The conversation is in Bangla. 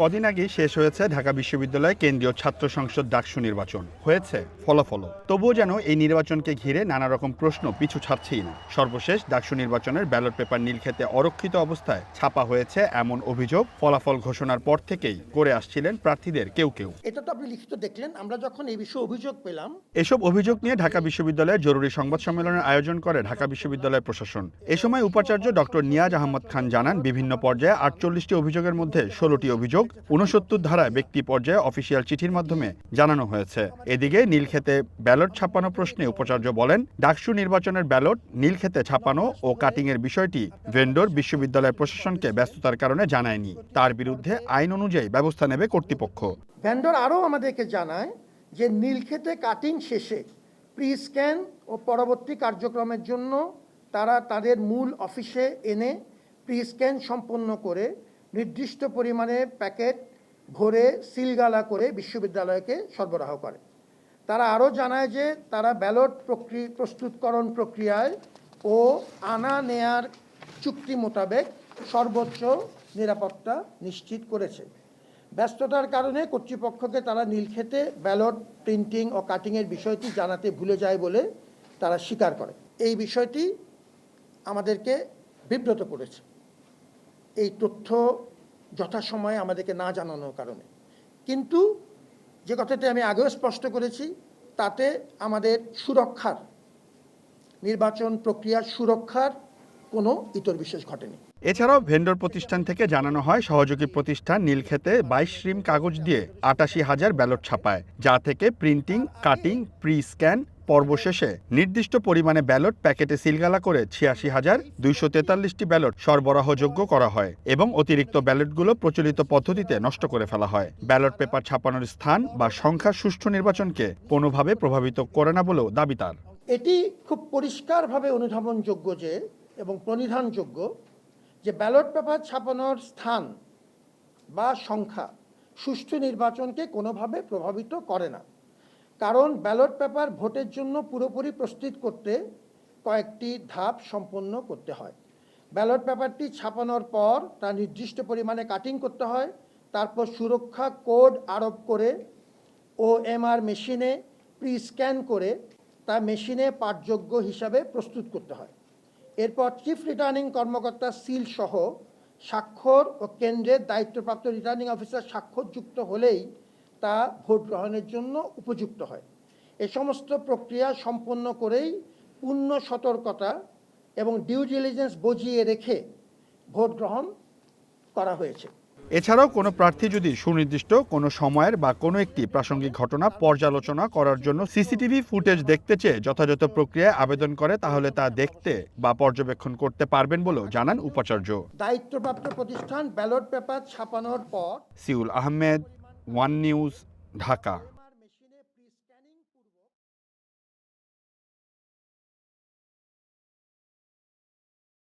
কদিন আগেই শেষ হয়েছে ঢাকা বিশ্ববিদ্যালয় কেন্দ্রীয় ছাত্র সংসদ ডাকসু নির্বাচন। হয়েছে ফলাফল তবুও যেন এই নির্বাচনকে ঘিরে নানা রকম প্রশ্ন পিছু ছাড়ছেই না। সর্বশেষ ডাকসু নির্বাচনের ব্যালট পেপার নীলক্ষেতে অরক্ষিত অবস্থায় ছাপা হয়েছে এমন অভিযোগ। ফলাফল ঘোষণার পর থেকেই করে আসছিলেন প্রার্থীদের কেউ কেউ। এটা তো আপনি লিখিত দেখলেন আমরা যখন এই বিষয়ে অভিযোগ পেলাম। এসব অভিযোগ নিয়ে ঢাকা বিশ্ববিদ্যালয়ের জরুরি সংবাদ সম্মেলনের আয়োজন করে ঢাকা বিশ্ববিদ্যালয় প্রশাসন। এ সময় উপাচার্য ডক্টর নিয়াজ আহমদ খান জানান বিভিন্ন পর্যায়ে আটচল্লিশটি অভিযোগের মধ্যে ষোলোটি অভিযোগ উনসত্তর ধারায় ব্যক্তি পর্যায়ে অফিসিয়াল চিঠির মাধ্যমে জানানো হয়েছে। এদিকে নীলক্ষেতে ব্যালট ছাপানো প্রশ্নে উপাচার্য বলেন, ডাকসু নির্বাচনের ব্যালট, নীলক্ষেতে ছাপানো ও কাটিংয়ের বিষয়টি ভেন্ডর বিশ্ববিদ্যালয় প্রশাসনকে ব্যস্ততার কারণে জানায়নি। তার বিরুদ্ধে আইন অনুযায়ী ব্যবস্থা নেবে কর্তৃপক্ষ। ভেন্ডর আরও আমাদেরকে জানায় যে, নীলক্ষেতে কাটিং শেষে প্রি স্ক্যান ও পরবর্তী কার্যক্রমের জন্য তারা তাদের মূল অফিসে এনে প্রি স্ক্যান সম্পন্ন করে নির্দিষ্ট পরিমাণে প্যাকেট ভরে সিলগালা করে বিশ্ববিদ্যালয়কে সরবরাহ করে। তারা আরও জানায় যে তারা ব্যালট প্রক্রিয়া প্রস্তুতকরণ প্রক্রিয়ায় ও আনা নেয়ার চুক্তি মোতাবেক সর্বোচ্চ নিরাপত্তা নিশ্চিত করেছে। ব্যস্ততার কারণে কর্তৃপক্ষকে তারা নীলক্ষেতে ব্যালট প্রিন্টিং ও কাটিংয়ের বিষয়টি জানাতে ভুলে যায় বলে তারা স্বীকার করে। এই বিষয়টি আমাদেরকে বিব্রত করেছে। এই তথ্য যথাসময়ে আমাদেরকে না জানানোর কারণে। কিন্তু যে কথাটি আমি আগেও স্পষ্ট করেছি, তাতে আমাদের সুরক্ষার, নির্বাচন প্রক্রিয়ার সুরক্ষার কোনো ইতর বিশেষ ঘটেনি। এছাড়াও ভেন্ডর প্রতিষ্ঠান থেকে জানানো হয়, সহযোগী প্রতিষ্ঠান নীলক্ষেতে বাইশ রিম কাগজ দিয়ে আটাশি হাজার ব্যালট ছাপায়, যা থেকে প্রিন্টিং, কাটিং প্রি স্ক্যান পর্ব শেষে নির্দিষ্ট পরিমাণে ব্যালট প্যাকেটে সিলগালা করে ছিয়াশি হাজার দুইশো তেতাল্লিশটি ব্যালট সরবরাহযোগ্য করা হয় এবং অতিরিক্ত ব্যালটগুলো প্রচলিত পদ্ধতিতে নষ্ট করে ফেলা হয়। ব্যালট পেপার ছাপানোর স্থান বা সংখ্যা সুষ্ঠু নির্বাচনকে কোনোভাবে প্রভাবিত করে না বলেও দাবি তার। এটি খুব পরিষ্কারভাবে অনুধাবনযোগ্য যে এবং প্রণিধানযোগ্য যে ব্যালট পেপার ছাপানোর স্থান বা সংখ্যা সুষ্ঠু নির্বাচনকে কোনোভাবে প্রভাবিত করে না। কারণ ব্যালট পেপার ভোটের জন্য পুরোপুরি প্রস্তুত করতে কয়েকটি ধাপ সম্পন্ন করতে হয়। ব্যালট পেপারটি ছাপানোর পর তা নির্দিষ্ট পরিমাণে কাটিং করতে হয়, তারপর সুরক্ষা কোড আরোপ করে ও এমআর মেশিনে প্রি স্ক্যান করে তা মেশিনে পাঠযোগ্য হিসাবে প্রস্তুত করতে হয়। এরপর চিফ রিটার্নিং কর্মকর্তা সিল সহ স্বাক্ষর ও কেন্দ্রের দায়িত্বপ্রাপ্ত রিটার্নিং অফিসার স্বাক্ষরযুক্ত হলেই তা ভোট গ্রহণের জন্য উপযুক্ত হয়। এ সমস্ত প্রক্রিয়া সম্পন্ন করেই পূর্ণ সতর্কতা এবং ডিউ ডিলিজেন্স বজিয়ে রেখে ভোট গ্রহণ করা হয়েছে। এছাড়াও কোনো প্রার্থী যদি সুনির্দিষ্ট কোনো সময়ের বা কোনো একটি প্রাসঙ্গিক ঘটনা পর্যালোচনা করার জন্য সিসিটিভি ফুটেজ দেখতে চেয়ে যথাযথ প্রক্রিয়ায় আবেদন করে তাহলে তা দেখতে বা পর্যবেক্ষণ করতে পারবেন বলেও জানান উপাচার্য। দায়িত্বপ্রাপ্ত প্রতিষ্ঠান ব্যালট পেপার ছাপানোর পর Seoul Ahmed one news Dhaka.